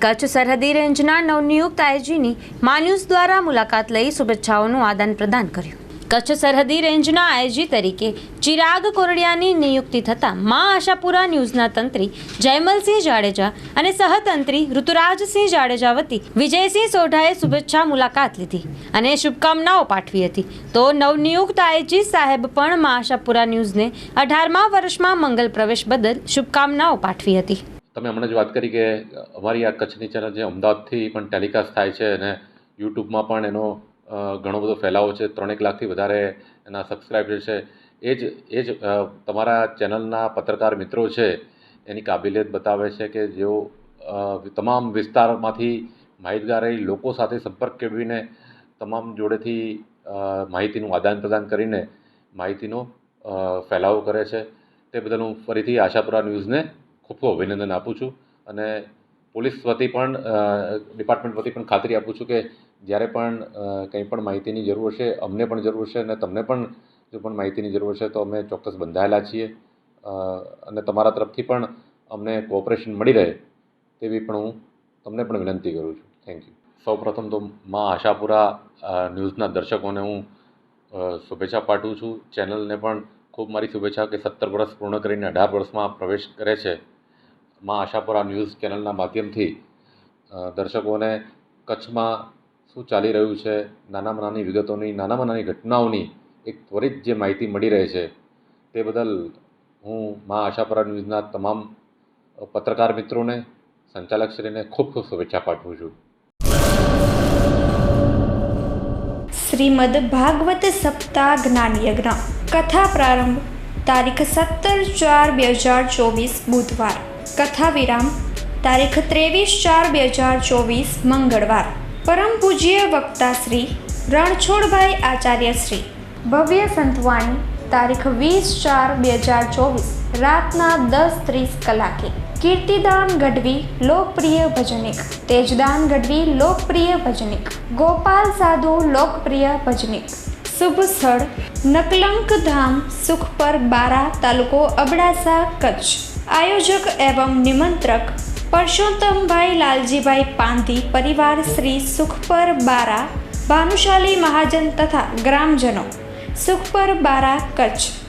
કચ્છ સરહદી રેન્જના નવનિયુક્ત આઈજીની માન્યુસ દ્વારા મુલાકાત લઈ શુભેચ્છાઓનું આદાન પ્રદાન કર્યું. કચ્છ સરહદી રેન્જના આઈજી તરીકે ચિરાગ કોરડિયાની નિયુક્તિ થતાં મા આશાપુરા ન્યૂઝના તંત્રી જયમલસિંહ જાડેજા અને સહતંત્રી ઋતુરાજસિંહ જાડેજા વતી વિજયસિંહ સોઢાએ શુભેચ્છા મુલાકાત લીધી અને શુભકામનાઓ પાઠવી હતી. તો નવનિયુક્ત આઈજી સાહેબ પણ મા આશાપુરા ન્યૂઝને અઢારમા વર્ષમાં મંગલ પ્રવેશ બદલ શુભકામનાઓ પાઠવી હતી. તમે હમણાં જ વાત કરી કે અમારી આ કચ્છની ચેનલ જે અમદાવાદથી પણ ટેલિકાસ્ટ થાય છે અને યુટ્યુબમાં પણ એનો ઘણો બધો ફેલાવો છે. ત્રણેક લાખથી વધારે એના સબસ્ક્રાઈબર છે. એ જ એ જ તમારા ચેનલના પત્રકાર મિત્રો છે, એની કાબિલિયત બતાવે છે કે જેઓ તમામ વિસ્તારમાંથી માહિતગારી લોકો સાથે સંપર્ક કેળવીને તમામ જોડેથી માહિતીનું આદાન પ્રદાન કરીને માહિતીનો ફેલાવો કરે છે. તે બદલ હું ફરીથી આશાપુરા ન્યૂઝને ખૂબ ખૂબ અભિનંદન આપું છું અને પોલીસ વતી પણ ડિપાર્ટમેન્ટ વતી પણ ખાતરી આપું છું કે જ્યારે પણ કંઈ પણ માહિતીની જરૂર હશે, અમને પણ જરૂર છે અને તમને પણ જો પણ માહિતીની જરૂર છે તો અમે ચોક્કસ બંધાયેલા છીએ. અને તમારા તરફથી પણ અમને કોઓપરેશન મળી રહે તેવી પણ હું તમને પણ વિનંતી કરું છું. થેન્ક યુ સૌપ્રથમ તો મા આશાપુરા ન્યૂઝના દર્શકોને હું શુભેચ્છા પાઠવું છું. ચેનલને પણ ખૂબ મારી શુભેચ્છા કે સત્તર વર્ષ પૂર્ણ કરીને અઢાર વર્ષમાં પ્રવેશ કરે છે. મા આશાપુરા ન્યૂઝ ચેનલના માધ્યમથી દર્શકોને કચ્છમાં શું ચાલી રહ્યું છે, નાનામાં નાની વિગતોની, નાનામાં નાની ઘટનાઓની એક ત્વરિત જે માહિતી મળી રહે છે, તે બદલ હું મા આશાપુરા ન્યૂઝના તમામ પત્રકાર મિત્રોને, સંચાલકશ્રીને ખૂબ ખૂબ શુભેચ્છા પાઠવું છું. શ્રીમદ ભાગવત સપ્તાહ જ્ઞાન. યજ્ઞ કથા પ્રારંભ, તારીખ સત્તર ચાર બે હજાર ચોવીસ બુધવાર. કથા વિરામ તારીખ ત્રેવીસ ચાર બે હજાર ચોવીસ, મંગળવાર. પરમ પૂજ્ય વક્તા શ્રી રણછોડભાઈ આચાર્ય શ્રી. ભવ્ય સંતવાણી, તારીખ વીસ ચાર બે હજાર ચોવીસ, રાતના દસ ત્રીસ કલાકે. કીર્તિદાન ગઢવી, લોકપ્રિય ભજનિક. તેજદાન ગઢવી, લોકપ્રિય ભજનિક. ગોપાલ સાધુ, લોકપ્રિય ભજનિક. શુભ સ્થળ નકલંક ધામ સુખપર બારા તાલુકો અબડાસા, કચ્છ. આયોજક એવં નિમંત્રક પરસોત્તમભાઈ લાલજીભાઈ પાંધી પરિવાર શ્રી સુખપર બારા, ભાનુશાલી મહાજન તથા ગ્રામજનો. સુખપર બારા, કચ્છ.